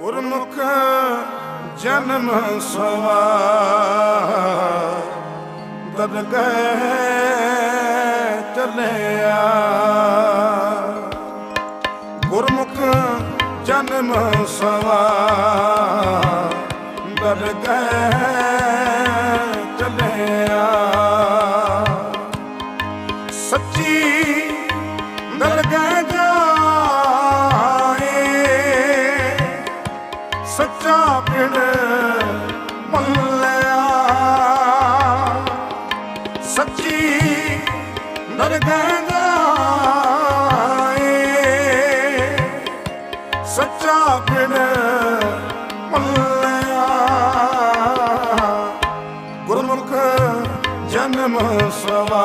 ਗੁਰਮੁਖ ਜਨਮ ਸਵਾ ਦਰਗਹਿ ਚਲਿਆ ਗੁਰਮੁਖ ਜਨਮ ਸਵਾ ਦਰਗਹਿ ਚਲਿਆ ਸੱਚੀ ਦਰਗਹਿ ਸੱਚਾ ਪਿੰਡ ਮੱਲਿਆ। ਸੱਚੀ ਦਰਗਹਿ ਜਾਏ। ਸੱਚਾ ਪਿੰਡ ਮੱਲਿਆ। ਗੁਰਮੁਖ ਜਨਮ ਸਵਾ।